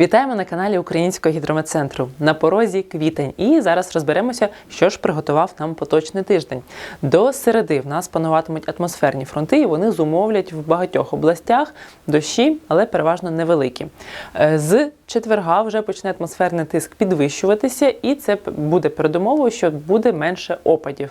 Вітаємо на каналі Українського гідрометцентру. На порозі квітень. І зараз розберемося, що ж приготував нам поточний тиждень. До середи в нас пануватимуть атмосферні фронти, і вони зумовлять в багатьох областях дощі, але переважно невеликі. Е, З четверга вже почне атмосферний тиск підвищуватися, і це буде передумовою, що буде менше опадів.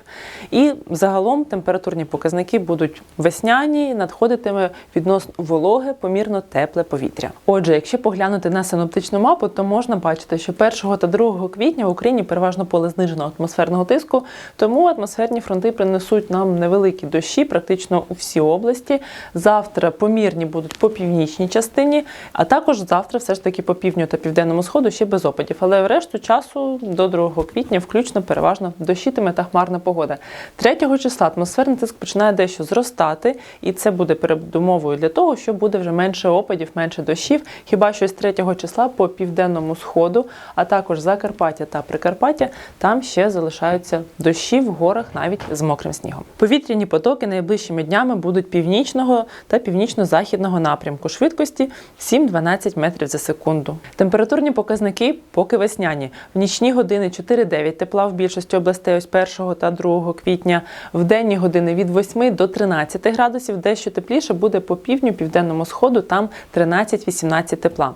І загалом температурні показники будуть весняні, надходитиме відносно вологе, помірно тепле повітря. Отже, якщо поглянути на синоптичну мапу, то можна бачити, що 1 та 2 квітня в Україні переважно поле зниженого атмосферного тиску, тому атмосферні фронти принесуть нам невеликі дощі практично у всі області. Завтра помірні будуть по північній частині, а також завтра все ж таки по півдню та південному сходу ще без опадів. Але решту часу до 2 квітня включно переважно дощитиме та хмарна погода. 3 числа атмосферний тиск починає дещо зростати, і це буде передумовою для того, що буде вже менше опадів, менше дощів. Хіба що з 3 числа по південному сходу, а також Закарпаття та Прикарпаття, там ще залишаються дощі в горах навіть з мокрим снігом. Повітряні потоки найближчими днями будуть північного та північно-західного напрямку швидкості 7-12 метрів за секунду. Температурні показники поки весняні. В нічні години 4-9 тепла в більшості областей ось 1 та 2 квітня. В денні години від 8 до 13 градусів. Дещо тепліше буде по півдню, південному сходу, там 13-18 тепла.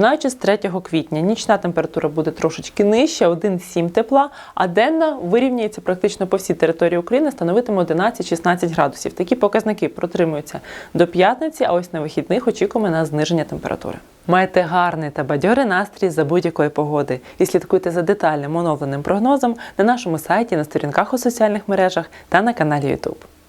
Починаючи з 3 квітня, нічна температура буде трошечки нижча, 1-7 тепла, а денна вирівняється практично по всій території України, становитиме 11-16 градусів. Такі показники протримуються до п'ятниці, а ось на вихідних очікуємо на зниження температури. Майте гарний та бадьорий настрій за будь-якої погоди і слідкуйте за детальним оновленим прогнозом на нашому сайті, на сторінках у соціальних мережах та на каналі YouTube.